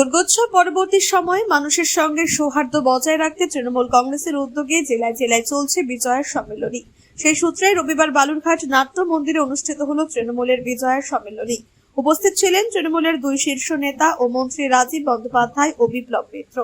উৎসব পরবর্তী সময়ে মানুষের সঙ্গে সৌহার্দ্য বজায় রাখতে তৃণমূল কংগ্রেসের উদ্যোগে জেলায় জেলায় চলছে বিজয়ার সম্মেলনী। সেই সূত্রে রবিবার বালুরঘাট নাট্য মন্দিরে অনুষ্ঠিত হল তৃণমূলের বিজয়ার সম্মেলনী। উপস্থিত ছিলেন তৃণমূলের দুই শীর্ষ নেতা ও মন্ত্রী রাজীব বন্দ্যোপাধ্যায় ও বিপ্লব মিত্র।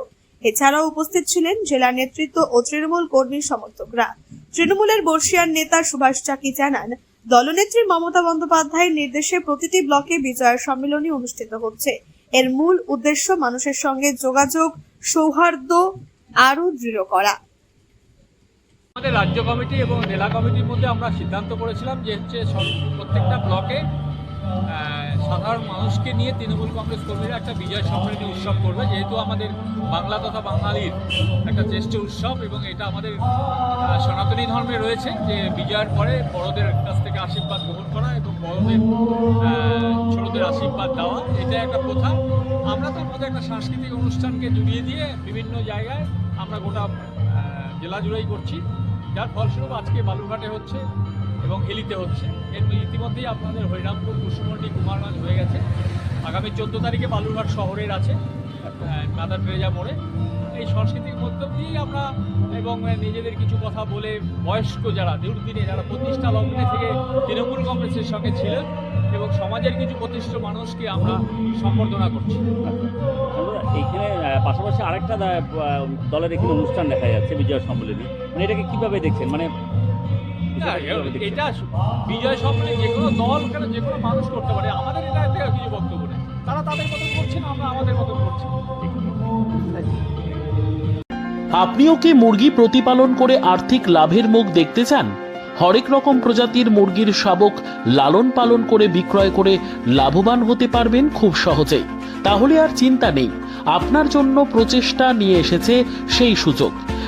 এছাড়াও উপস্থিত ছিলেন জেলা নেতৃত্ব ও তৃণমূল কর্মী সমর্থকরা। তৃণমূলের বর্ষিয়ান নেতা সুভাষ চাকি জানান, দলনেত্রী মমতা বন্দ্যোপাধ্যায়ের নির্দেশে প্রতিটি ব্লকে বিজয়ার সম্মেলনী অনুষ্ঠিত হচ্ছে। এর মূল উদ্দেশ্য মানুষের সঙ্গে যোগাযোগ, সৌহার্দ্য আরও দৃঢ় করা। আমাদের রাজ্য কমিটি এবং জেলা কমিটির মধ্যে আমরা সিদ্ধান্ত করেছিলাম যে হচ্ছে প্রত্যেকটা ব্লকে সাধারণ মানুষকে নিয়ে তৃণমূল কংগ্রেস কর্মীরা একটা বিজয় সম্মেলনী উৎসব করবে, যেহেতু আমাদের বাংলা তথা বাঙালির একটা জ্যেষ্ঠ উৎসব এবং এটা আমাদের সনাতনী ধর্মে রয়েছে যে বিজয়ের পরে বড়দের কাছ থেকে আশীর্বাদ গ্রহণ করা এবং বড়দের ছোটদের আশীর্বাদ দেওয়া এটা একটা প্রথা। আমরা তার মধ্যে একটা সাংস্কৃতিক অনুষ্ঠানকে জড়িয়ে দিয়ে বিভিন্ন জায়গায় আমরা গোটা জেলা জুড়েই করছি। যার ফলস্বরূপ আজকে বালুরঘাটে হচ্ছে এবং হিলিতে হচ্ছে। এর ইতিমধ্যেই আপনাদের হরিরামপুর, কুসুমন্ডি কুমারগঞ্জ হয়ে গেছে। আগামী চোদ্দ তারিখে বালুরঘাট শহরের আছে মাদার ট্রেজা মোড়ে। এই সংস্কৃতির মধ্য দিয়েই আমরা এবং নিজেদের কিছু কথা বলে বয়স্ক যারা দীর্ঘদিনে যারা প্রতিষ্ঠা লগ্নে থেকে তৃণমূল কংগ্রেসের সঙ্গে ছিলেন এবং সমাজের কিছু প্রতিষ্ঠিত মানুষকে আমরা সম্বর্ধনা করছি। এইখানে পাশাপাশি আরেকটা দলের এখানে অনুষ্ঠান দেখা যাচ্ছে বিজয় সম্মেলনী। মানে এটাকে কীভাবে দেখছেন? মানে এটা বিজয় সম্মেলনে যে কোনো দল কেন যে কোনো মানুষ করতে পারে আমাদের এটা থেকে কিছু বক্তব্য নেই। তারা তাদের মতো করছে না আমরা আমাদের মতো করছি আপনিও কি মুরগি প্রতিপালন করে আর্থিক লাভের মুখ দেখতে চান? হরেক রকম প্রজাতির মুরগির শাবক লালন পালন করে বিক্রয় করে লাভবান হতে পারবেন খুব সহজেই। তাহলে আর চিন্তা নেই আপনার জন্য প্রচেষ্টা নিয়ে এসেছে সেই সুযোগ।